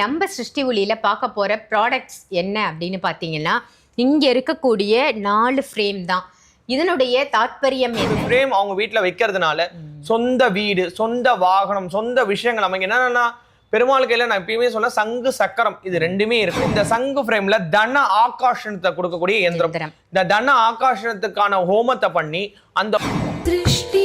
நம்ம சிருஷ்டி ஒளியில பார்க்க போற ப்ராடக்ட்ஸ் என்ன அப்படின்னு பார்த்தீங்கன்னா இங்க இருக்கக்கூடிய நாலு ஃப்ரேம் தான். இதனுடைய தாத்பரியம் என்ன? ஃப்ரேம் அவங்க வீட்ல வைக்கிறதுனால சொந்த வீடு சொந்த வாகனம் சொந்த விஷயங்கள் நமக்கு என்னன்னா பெருமாள் கையில நான் எப்பயுமே சொன்ன சங்கு சக்கரம் இது ரெண்டுமே இருக்கு. இந்த சங்கு ஃப்ரேம்ல தன ஆகாஷனத்தை கொடுக்கக்கூடிய இயந்திரம். இயந்திரம். இந்த தன ஆகாஷனத்துக்கான ஹோமத்தை பண்ணி அந்த திருஷ்டி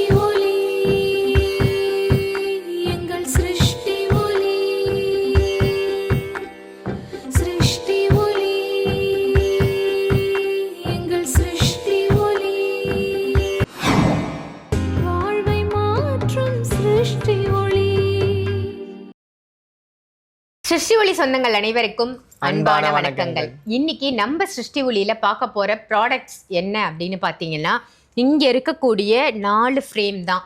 சிருஷ்டி ஒளி சொந்தங்கள் அனைவருக்கும் அன்பான வணக்கங்கள். இன்னைக்கு நம்ம சிருஷ்டி ஒளியில பார்க்க போற ப்ராடக்ட்ஸ் என்ன அப்படின்னு பார்த்தீங்கன்னா இங்க இருக்கக்கூடிய நாலு ஃப்ரேம் தான்.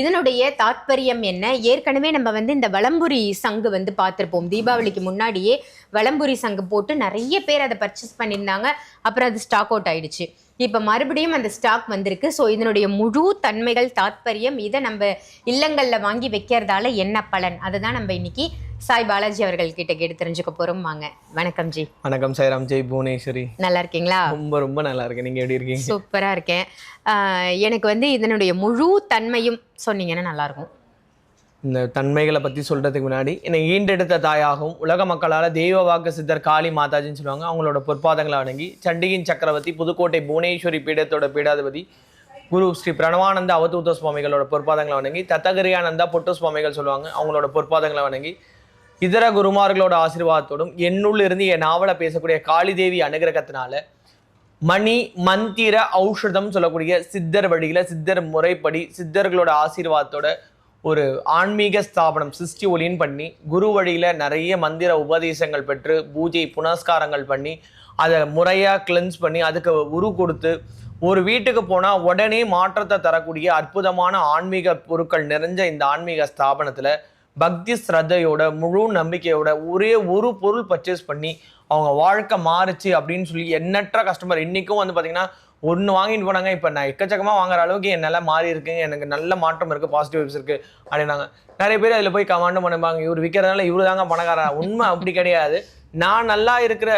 இதனுடைய தாத்பரியம் என்ன? ஏற்கனவே நம்ம வந்து இந்த வலம்புரி சங்கு வந்து பார்த்துருப்போம். தீபாவளிக்கு முன்னாடியே வலம்புரி சங்கு போட்டு நிறைய பேர் அதை பர்ச்சேஸ் பண்ணியிருந்தாங்க. அப்புறம் அது ஸ்டாக் அவுட் ஆயிடுச்சு. இப்போ மறுபடியும் அந்த ஸ்டாக் வந்திருக்கு. ஸோ இதனுடைய முழு தன்மைகள் தாத்பரியம் இதை நம்ம இல்லங்களில் வாங்கி வைக்கிறதால என்ன பலன்? அதை தான் நம்ம இன்னைக்கு சாய் பாலாஜி அவர்கள் கிட்ட கேட்டு தெரிஞ்சுக்க போறோம். வாங்க. வணக்கம் ஜி. வணக்கம் சாய்ராம். ஜெய் புவனேஸ்வரி. நல்லா இருக்கீங்களா? ரொம்ப ரொம்ப நல்லா இருக்கு நீங்க எப்படி இருக்கீங்க? சூப்பரா இருக்கேன். எனக்கு வந்து இதனுடைய முழு தன்மையும் சொன்னீங்கன்னா நல்லா இருக்கும். இந்த தன்மைகளை பற்றி சொல்கிறதுக்கு முன்னாடி என்னை ஈண்டெடுத்த தாயாகவும் உலக மக்களால் தெய்வ வாக்கு சித்தர் காளி மாதாஜின்னு சொல்லுவாங்க. அவங்களோட பொற்பாதங்களை வணங்கி சண்டிகின் சக்கரவர்த்தி புதுக்கோட்டை புவனேஸ்வரி பீடத்தோட பீடாதிபதி குரு ஸ்ரீ பிரணவானந்த அவதூத சுவாமிகளோட பொற்பாதங்களை வணங்கி தத்தகிரியானந்தா பொட்டு சுவாமிகள் சொல்லுவாங்க. அவங்களோட பொற்பாதங்களை வணங்கி இதர குருமார்களோட ஆசீர்வாதத்தோடும் என்னுள்ள இருந்து என் நாவலை பேசக்கூடிய காளிதேவி அனுகிரகத்தினால மணி மந்திர ஔஷதம் சொல்லக்கூடிய சித்தர் வழியில சித்தர் முறைப்படி சித்தர்களோட ஆசீர்வாதத்தோட ஒரு ஆன்மீக ஸ்தாபனம் சிருஷ்டி ஒளின்னு பண்ணி குரு வழியில நிறைய மந்திர உபதேசங்கள் பெற்று பூஜை புனஸ்காரங்கள் பண்ணி அதை முறையா கிளென்ஸ் பண்ணி அதுக்கு உரு கொடுத்து ஒரு வீட்டுக்கு போனா உடனே மாற்றத்தை தரக்கூடிய அற்புதமான ஆன்மீக பொருட்கள் நிறைஞ்ச இந்த ஆன்மீக ஸ்தாபனத்துல பக்தி ஸ்ரத்தையோட முழு நம்பிக்கையோட ஒரே ஒரு பொருள் பர்ச்சேஸ் பண்ணி அவங்க வாழ்க்கை மாறுச்சு அப்படின்னு சொல்லி எண்ணற்ற கஸ்டமர் இன்றைக்கும் வந்து பார்த்தீங்கன்னா ஒன்று வாங்கிட்டு போனாங்க. இப்போ நான் எக்கச்சக்கமாக வாங்குற அளவுக்கு என்னால் மாறி இருக்குங்க. எனக்கு நல்ல மாற்றம் இருக்குது பாசிட்டிவ்ஸ் இருக்குது அப்படின்னாங்க. நிறைய பேர் அதில் போய் கமாண்டும் பண்ணுவாங்க. இவர் விற்கிறதுனால இவரு தாங்க பணக்காரா உண்மை அப்படி கிடையாது. நான் நல்லா இருக்கிற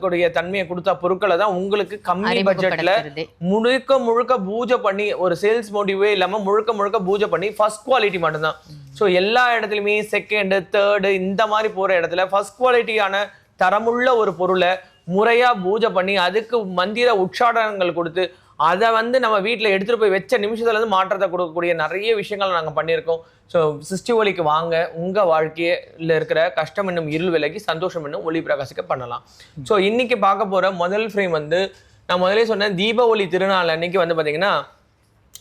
கூடிய தன்மையை கொடுத்த பொருட்களை தான் உங்களுக்கு கம்மி அறிமுகப்படுத்துறது. முழுக்க முழுக்க பூஜை பண்ணி ஒரு சேல்ஸ் மோட்டிவே இல்லாம முழுக்க முழுக்க பூஜை பண்ணி ஃபர்ஸ்ட் குவாலிட்டி மட்டும்தான். ஸோ எல்லா இடத்துலையுமே செகண்டு தேர்டு இந்த மாதிரி போற இடத்துல ஃபர்ஸ்ட் குவாலிட்டியான தரமுள்ள ஒரு பொருளை முறையா பூஜை பண்ணி அதுக்கு மந்திர உச்சாடனங்கள் கொடுத்து அதை வந்து நம்ம வீட்டில் எடுத்துட்டு போய் வச்ச நிமிஷத்துல இருந்து மாற்றத்தை கொடுக்கக்கூடிய நிறைய விஷயங்கள் நாங்கள் பண்ணியிருக்கோம். ஸோ சிருஷ்டி ஒளிக்கு வாங்க உங்க வாழ்க்கையில இருக்கிற கஷ்டம் என்னும் இருள் விலகி சந்தோஷம் என்னும் ஒளி பிரகாசிக்க பண்ணலாம். ஸோ இன்னைக்கு பார்க்க போற முதல் ஃப்ரேம் வந்து நான் முதலே சொன்னேன் தீப ஒளி திருநாள் அன்னைக்கு வந்து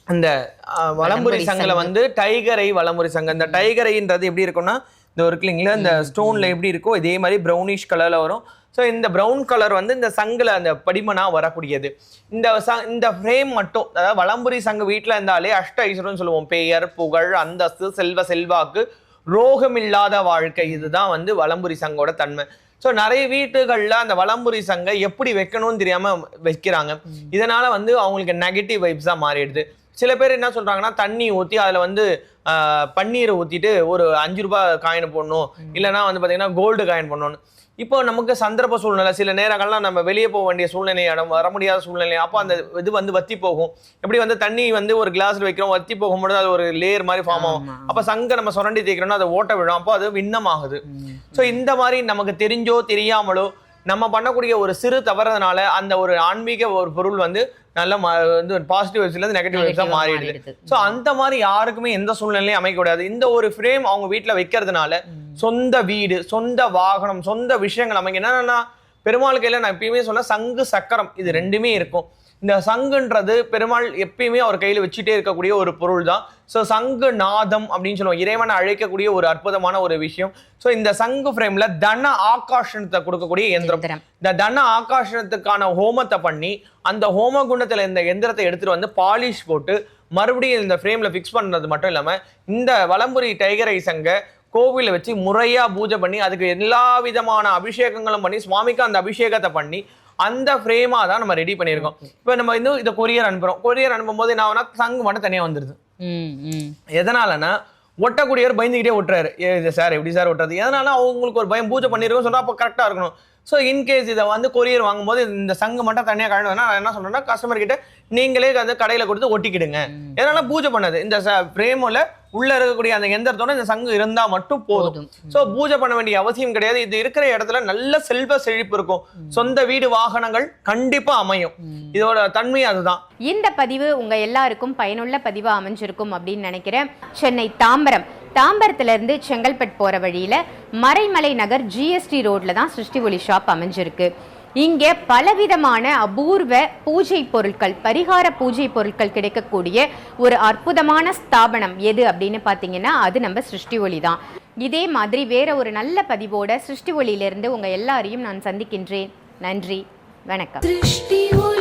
அந்த அஹ், வலம்புரி வலம்புரி சங்கில சங்கு. வந்து டைகரை வலம்புரி சங்கு இந்த டைகரைன்றது எப்படி இருக்கும்னா இந்த ஒரு இல்லைங்களா இந்த ஸ்டோன்ல எப்படி இருக்கோ இதே மாதிரி ப்ரௌனிஷ் கலர்ல வரும். ஸோ இந்த ப்ரௌன் கலர் வந்து இந்த சங்கில் அந்த படிமனாக வரக்கூடியது. இந்த ச- இந்த ஃப்ரேம் மட்டும் அதாவது வளம்புரி சங்கு வீட்டில் இருந்தாலே அஷ்ட ஐஸ்வரம்னு சொல்லுவோம். பெயர் புகழ் அந்தஸ்து செல்வ செல்வாக்கு ரோகமில்லாத வாழ்க்கை. இதுதான் வந்து வளம்புரி சங்கோட தன்மை. ஸோ நிறைய வீட்டுகளில் அந்த வளம்புரி சங்கை எப்படி வைக்கணும்னு தெரியாமல் வைக்கிறாங்க. இதனால் வந்து அவங்களுக்கு நெகட்டிவ் வைப்ஸாக மாறிடுது. சில பேர் என்ன சொல்கிறாங்கன்னா தண்ணி ஊற்றி அதில் வந்து பன்னீரை ஊற்றிட்டு ஒரு அஞ்சு ரூபாய் காயின் போடணும். இல்லைன்னா வந்து பார்த்திங்கன்னா கோல்டு காயின் பண்ணணும் இப்போ நமக்கு சந்தர்ப்ப சூழ்நிலை சில நேரங்கள்லாம் நம்ம வெளியே போக வேண்டிய சூழ்நிலை இடம் வர முடியாத சூழ்நிலை அப்போ அந்த இது வந்து வத்தி போகும். எப்படி வந்து தண்ணி வந்து ஒரு கிளாஸ்ல வைக்கிறோம் வத்தி போகும்போது அது ஒரு லேயர் மாதிரி ஃபார்ம் ஆகும். அப்போ சங்க நம்ம சுரண்டி தேய்க்கிறோம்னா அதை ஓட்ட விடும் அப்போ அது விண்ணமாகுது. ஸோ இந்த மாதிரி நமக்கு தெரிஞ்சோ தெரியாமலோ நம்ம பண்ணக்கூடிய ஒரு சிறு தவறதுனால அந்த ஒரு ஆன்மீக ஒரு பொருள் வந்து நல்ல வந்து பாசிட்டிவ் வைப்ஸ்லேருந்து நெகட்டிவ் வைப்ஸாக மாறிடுது. ஸோ அந்த மாதிரி யாருக்குமே எந்த சூழ்நிலையும் அமைக்கக்கூடாது இந்த ஒரு ஃப்ரேம் அவங்க வீட்டில் வைக்கிறதுனால சொந்த வீடு சொந்த வாகனம் சொந்த விஷயங்கள். அமைக்க என்னன்னா பெருமாள் கையில நான் எப்பயுமே சொன்ன சங்கு சக்கரம் இது ரெண்டுமே இருக்கும். இந்த சங்குன்றது பெருமாள் எப்பயுமே அவர் கையில வச்சுட்டே இருக்கக்கூடிய ஒரு பொருள் தான் ஸோ சங்கு நாதம் அப்படின்னு சொல்லுவோம். இறைவனை அழைக்கக்கூடிய ஒரு அற்புதமான ஒரு விஷயம். ஸோ இந்த சங்கு ஃப்ரேம்ல தன ஆகாஷனத்தை கொடுக்கக்கூடிய எந்திரம். இந்த தன ஆகாஷனத்துக்கான ஹோமத்தை பண்ணி அந்த ஹோம குண்டத்துல இந்த எந்திரத்தை எடுத்துட்டு வந்து பாலிஷ் போட்டு மறுபடியும் இந்த ஃப்ரேம்ல ஃபிக்ஸ் பண்றது மட்டும் இல்லாம இந்த வலம்புரி டைகர் சங்க கோவில வச்சு முறையா பூஜை பண்ணி அதுக்கு எல்லா விதமான அபிஷேகங்களும் பண்ணி சுவாமிக்கு அந்த அபிஷேகத்தை பண்ணி அந்த ஃப்ரேமா தான் நம்ம ரெடி பண்ணியிருக்கோம். இப்போ நம்ம இன்னும் இதை கொரியர் அனுப்புறோம். கொரியர் அனுப்பும் போது என்ன ஆகும்னா சங்கு மட்டும் தனியா வந்துருது. ம் ம். எதனாலனா ஒட்டக்கூடியவர் பயந்துக்கிட்டே ஒட்டுறாரு சார் எப்படி சார் ஒட்டுறது எதனால அவங்களுக்கு ஒரு பயம் பூஜை பண்ணிருக்கோம் சொன்னா அப்போ கரெக்டாக இருக்கணும். ஸோ இன்கேஸ் இதை வந்து கொரியர் வாங்கும்போது இந்த சங்கு மட்டும் தனியாக கழண்டுனா நான் என்ன சொல்றேன்னா கஸ்டமர் கிட்ட நீங்களே அதை கடையில் கொடுத்து ஒட்டிக்கிடுங்க. எதனால பூஜை பண்ணது. இந்த ஃப்ரேமில் உள்ள இருக்கக்கூடிய அந்த எந்திரத்தோட இந்த சங்கு இருந்தா மட்டும் போதும். ஸோ பூஜை பண்ண வேண்டிய அவசியம் கிடையாது. இது இருக்கிற இடத்துல நல்ல செல்வ செழிப்பு இருக்கும். சொந்த வீடு வாகனங்கள் கண்டிப்பா அமையும். இதோட தன்மை அதுதான். இந்த பதிவு உங்க எல்லாருக்கும் பயனுள்ள பதிவா அமைஞ்சிருக்கும் அப்படின்னு நினைக்கிறேன். சென்னை தாம்பரம். தாம்பரத்துலேருந்து செங்கல்பட் போகிற வழியில் மறைமலை நகர் ஜிஎஸ்டி ரோட்டில் தான் சிருஷ்டி ஒலி ஷாப் அமைஞ்சிருக்கு. இங்கே பலவிதமான அபூர்வ பூஜை பொருட்கள் பரிகார பூஜை பொருட்கள் கிடைக்கக்கூடிய ஒரு அற்புதமான ஸ்தாபனம் எது அப்படின்னு பார்த்தீங்கன்னா அது நம்ம சிருஷ்டி ஒளி தான். இதே மாதிரி வேற ஒரு நல்ல பதிவோட சிருஷ்டி ஒளியிலிருந்து உங்கள் எல்லாரையும் நான் சந்திக்கின்றேன். நன்றி. வணக்கம்.